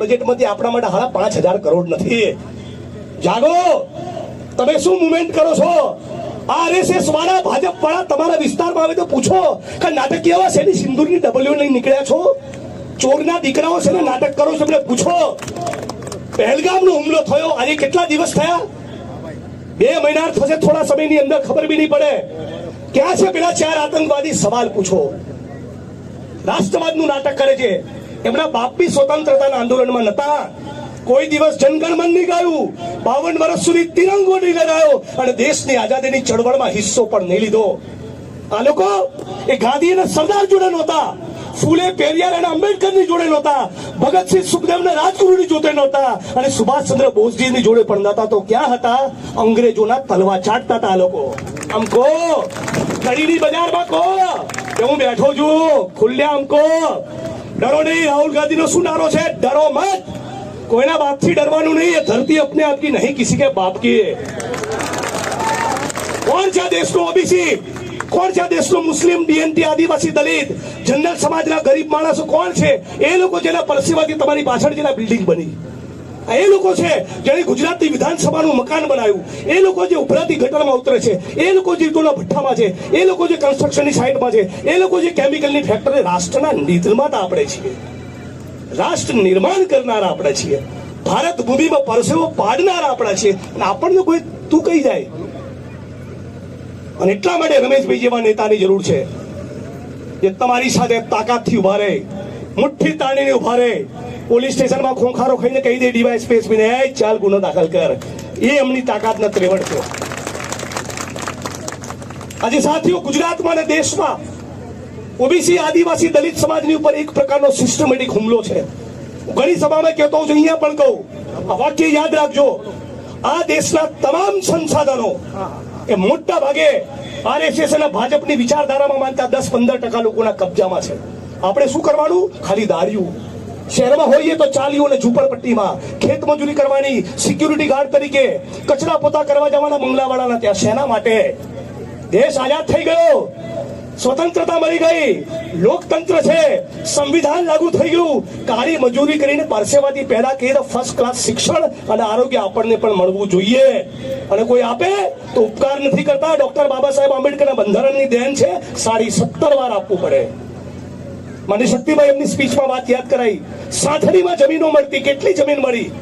બજેટમાંથી આપણા માટે હાડા પાંચ કરોડ નથી. જાગો! તમે શું મુવમેન્ટ કરો છો? આરએસએસ વાળા, ભાજપ વાળા તમારા વિસ્તારમાં આવે તો પૂછો કે નાટક કેવા છે સિંદુરની ડબલ્યુ લઈ નીકળ્યા છો? ચોરના દીકરાઓ છે નાટક કરો છો? એમને પૂછો. પહેલગામનો હુમલો થયો. આજે કેટલા દિવસ થયા? બે મહિના થશે, થોડા સમયની અંદર ખબર બી નહીં પડે. ક્યાં છે પેલા ચાર આતંકવાદી? સવાલ પૂછો. રાષ્ટ્રવાદનું નાટક કરે છે. એમના બાપ બી સ્વતંત્રતાના આંદોલનમાં નતા. કોઈ દિવસ જનગણમન નહીં ગાયું. બાવન વર્ષ સુધી તિરંગો નહીં લગાયો અને દેશની આઝાદીની ચળવળમાં હિસ્સો પણ નહીં લીધો. આ લોકો એ ગાંધી અને સરદાર જોડે નહોતા. ફૂલે, પેરિયાર અને આંબેડકરની જોડે નહોતા. ભગતસિંહ સુખદેવને રાજગુરુની જોડે નહોતા. અને સુભાષચંદ્ર બોઝજીની જોડે પણ નહોતા. તો ક્યાં હતા? અંગ્રેજોના તલવા ચાટતા હતા આ લોકો. આમ કહો કડીની બજારમાં કહો. કે હું બેઠો છું. ખુલ્લે આમ કહો. ડરો નહીં, રાહુલ ગાંધીનો શું નારો છે? ડરો મત. કોઈના બાપથી ડરવાનું નહીં, એ ધરતી અપને આપકી નહીં કિસી કે બાપ કી કોણ છે દેશનો ઓબીસી? કોણ છે દેશનો મુસ્લિમ બીએનટી આદિવાસી દલિત? જનરલ સમાજના ગરીબ માણસો કોણ છે? એ લોકો જેના પરસેવાથી તમારી પાછળ જેના બિલ્ડિંગ બની. એ લોકો છે જેણે ગુજરાતની વિધાનસભાનું મકાન બનાવ્યું. એ લોકો જે ઉભરાતી ગટરમાં ઉતરે છે, એ લોકો જે ટોલા ભઠ્ઠામાં છે, એ લોકો જે કન્સ્ટ્રક્શનની સાઇટમાં છે, એ લોકો જે કેમિકલની ફેક્ટરી રાષ્ટ્રના નિર્માતા આપણે છીએ. રાષ્ટ્ર નિર્માણ કરનારા આપણે છીએ. ભારત ભૂમિમાં પરસેવો પાડનારા આપણા છીએ. અને આપણને કોઈ તું કહી જાય. અને એટલા માટે રમેશભાઈ જેવા નેતાની જરૂર છે. જે તમારી સાથે તાકાતથી ઊભા રહે, મુઠ્ઠી તાણીને ઊભા રહે પોલીસ સ્ટેશનમાં ખોંખારો ખાઈને કહી દે ડીવાયએસપી ને એ ચાલ ગુનો દાખલ કર. એ એમની તાકાતના ત્રેવડ છે આજે સાથીઓ, ગુજરાતમાં અને દેશમાં ઓબીસી આદિવાસી દલિત સમાજની ઉપર એક પ્રકારનો સિસ્ટમેટિક હુમલો છે. ઘણી સભામાં કહેતો છું, અહીંયા પણ કહું. આ વાક્ય યાદ રાખજો. આ દેશના તમામ સંસાધનો એ મોટા ભાગે આરએસએસ અને ભાજપની વિચારધારામાં માનતા દસ પંદર ટકા લોકોના કબજામાં છે. આપણે શું કરવાનું? ખાલી દાર્યું. શહેરમાં હોઈએ તો ચાલીઓ અને ઝૂંપડપટ્ટીમાં ખેત મજૂરી કરવાની સિક્યુરિટી ગાર્ડ તરીકે કચરા પોતા કરવા જવાના મંગલાવાળાના ત્યાં. શેના માટે? દેશ આઝાદ થઈ ગયો. સ્વતંત્રતા મળી ગઈ. લોકતંત્ર છે. સંવિધાન લાગુ થઈ ગયું. કાળી મજૂરી કરીને પારસેવાથી પહેલા કહીએ તો ફર્સ્ટ ક્લાસ શિક્ષણ અને આરોગ્ય આપણને પણ મળવું જોઈએ. અને કોઈ આપે તો ઉપકાર નથી કરતા. ડોક્ટર બાબા સાહેબ આંબેડકરના બંધારણની દેન છે. સાડી સત્તર વાર આપવું પડે. મને શક્તિભાઈ એમની સ્પીચમાં વાત યાદ કરાઈ. સાથણીમાં જમીનો મળતી, કેટલી જમીન મળી?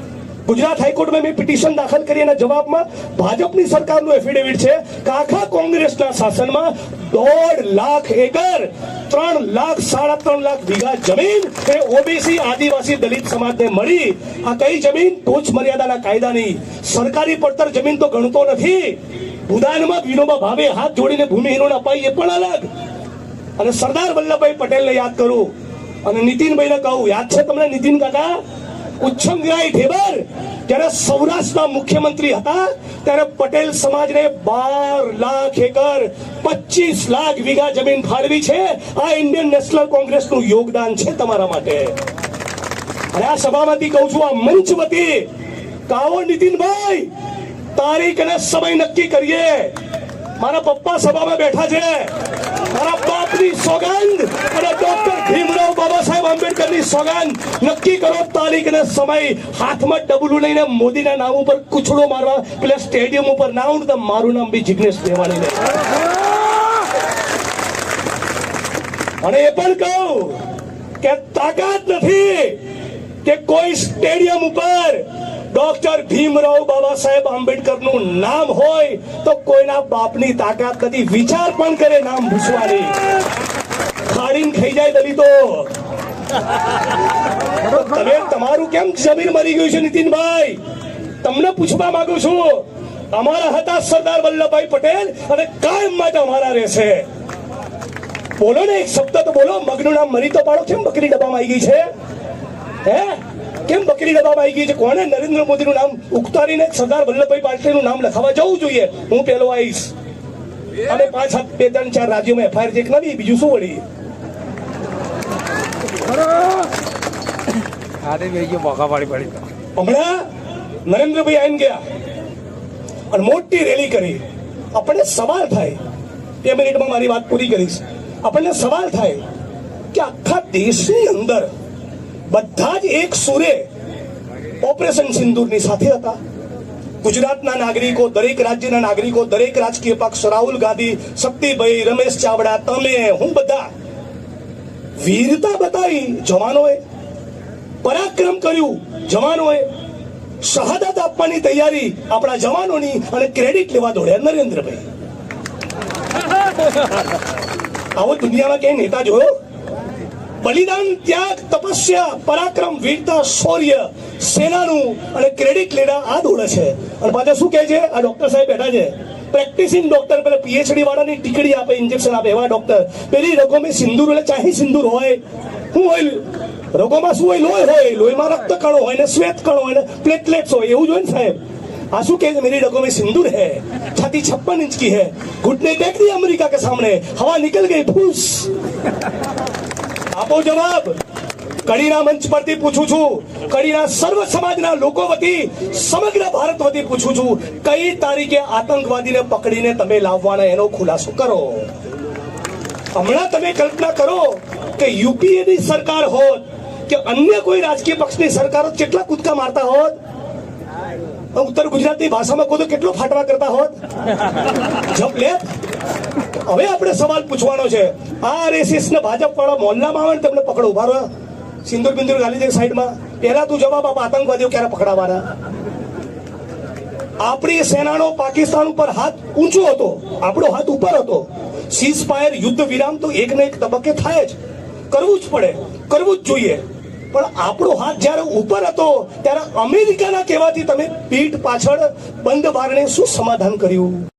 ગુજરાત હાઈકોર્ટમાં મેં પિટિશન દાખલ કરી એના જવાબમાં ભાજપની સરકારનું એફિડેવિટ છે કે આખા કોંગ્રેસના શાસનમાં દોઢ લાખ એકર, ત્રણ લાખ, સાડા ત્રણ લાખ વીઘા જમીન એ ઓબીસી આદિવાસી દલિત સમાજને મળી. આ કઈ જમીન? ટોચ મર્યાદાના કાયદાની સરકારી પડતર જમીન તો ગણતો નથી. ભૂદાનમાં વિનોબા ભાવે હાથ જોડીને ભૂમિહીનોને અપાઈ એ પણ અલગ. અને સરદાર વલ્લભભાઈ પટેલને યાદ કરું. અને નીતિનભાઈને કહું, યાદ છે તમને નીતિન કાકા? ઉચ્છંગરાય ઢેબર જ્યારે સૌરાષ્ટ્રના મુખ્યમંત્રી હતા. ત્યારે પટેલ સમાજને બાર લાખ એકર પચીસ લાખ વીઘા જમીન ફાળવી છે. આ ઇન્ડિયન નેશનલ કોંગ્રેસનું યોગદાન છે તમારા માટે. અને આ સભામાંથી કહું છું, આ મંચ વતી કાવો નીતિનભાઈ, તારીખ અને સમય નક્કી કરીએ. મારા પપ્પા સભામાં બેઠા છે. બાપની સોગંદ અને ડોક્ટર ભીમરાવ બાબા સાહેબ આંબેડકરની સોગંદ. નક્કી કરો, તારીખ અને સમય. હાથમાં ડબલું લઈને મોદીના નામ ઉપર કૂચડો મારવા. પેલા સ્ટેડિયમ ઉપર ના આવું તો મારું નામ બી જિગ્નેશ દેવાની ને અને એ પણ કહું કે તાકાત નથી કે કોઈ સ્ટેડિયમ ઉપર ડોક્ટર ભીમરાવ બાબા સાહેબ આંબેડકરનું નામ હોય તો કોઈના બાપની તાકાત નથી વિચાર પણ કરે નામ ભૂસવાની. ખાડીને ખાઈ જાય દલિતો. તમે તમારું કેમ જમીન મરી ગયું છે નીતિનભાઈ? તમને પૂછવા માંગુ છું, અમારા હતા સરદાર વલ્લભભાઈ પટેલ અને કાયમ માટે અમારા રહેશે. બોલો ને એક શબ્દ તો બોલો, મગનું નામ મરી તો પાડો, કેમ બકરી ડબ્બામાં આવી ગઈ છે? હે? કેમ બકરી ડબ્બામાં આવી ગઈ છે? કોને નરેન્દ્ર મોદીનું નામ ઉકતારીને સરદાર વલ્લભભાઈ પટેલનું નામ લખાવા જવું જોઈએ? હું પેલો આવીશ. અને પાંચ સાત બે ત્રણ ચાર રાજ્યોમાં એફઆઈઆર ચેક નવી બીજું શું વળી હમણાં નરેન્દ્રભાઈ આવીને ગયા અને મોટી રેલી કરી. આપણને સવાલ થાય. બે મિનિટમાં મારી વાત પૂરી કરીશ. આપણને સવાલ થાય કે આખા દેશની અંદર બધા જ એક સુરે ઓપરેશન સિંદૂરની સાથે હતા. ગુજરાતના નાગરિકો, દરેક રાજ્યના નાગરિકો, દરેક રાજકીય પક્ષ, રાહુલ ગાંધી, શક્તિભાઈ, રમેશ ચાવડા, તમે, હું બધા વીરતા બતાવી જવાનોએ, પરાક્રમ કર્યું જવાનોએ, શહાદત આપવાની તૈયારી આપણા જવાનોની અને ક્રેડિટ લેવા દોડ્યા નરેન્દ્રભાઈ. આવો દુનિયામાં ક્યાંય નેતા જોયો? બલિદાન ત્યાગ તપસ્યા પરાક્રમ, વીરતા, શૌર્ય, સેનાનું અને ક્રેડિટ લેડા આ દોડે છે. અને પાછા શું કહે છે? આ ડોક્ટર સાહેબ બેઠા છે. પ્રેક્ટિસિંગ ડોક્ટર પેલા પીએચડી વાળાની ટીકડી આપે ઇન્જેક્શન આપે. એવા ડોક્ટર પેલી રગો મેં સિંદૂર એટલે ચાહી સિંદૂર હોય. શું હોય? રગોમાં શું હોય? લોહી હોય. લોહીમાં રક્ત કણો હોય ને શ્વેત કણો હોય ને પ્લેટલેટ્સ હોય. એવું જોઈએ ને સાહેબ. આ શું કહે છે? મેરી રગો મેં સિંદૂર હે. છાતી છપ્પન ઇંચ કી હે. ઘૂટને ટેક દી અમેરિકા કે સામે હવા નિકલ ગઈ. ફૂસ. આપો જવાબ. કડીના મંચ પરથી પૂછું છું. કડીના સર્વ સમાજના લોકો વતી સમગ્ર ભારત વતી પૂછું છું. કઈ તારીખે આતંકવાદીને પકડીને તમે લાવવાના એનો ખુલાસો કરો? હમણાં તમે કલ્પના કરો કે યુપીએની સરકાર હોત, કે અન્ય કોઈ રાજકીય પક્ષની સરકારો કેટલા કૂદકા મારતા હોત? ઉત્તર ગુજરાતની ભાષામાં કોઈ તો કેટલો ફાટવા કરતા હોત? જપ લે. હવે આપણે સવાલ પૂછવાનો છે. આ આરએસએસ ને ભાજપ વાળા મોહલ્લામાં આવે ને તમને પકડો. ઊભા રહો. સિંદુર બિંદુર ગાલી દે સાઈડમાં. પહેલા તું જવાબ આપ, આતંકવાદીઓ ક્યારે પકડાવાના? આપણી સેનાનો પાકિસ્તાન ઉપર હાથ ઊંચો હતો. આપણો હાથ ઉપર હતો. સીઝ ફાયર યુદ્ધ વિરામ તો એક ને એક તબક્કે થાય જ. કરવું જ પડે. કરવું જ જોઈએ. પણ આપણો હાથ જ્યારે ઉપર હતો, ત્યારે અમેરિકાના કહેવાથી તમે પીઠ પાછળ બંધ બારણે શું સમાધાન કર્યું?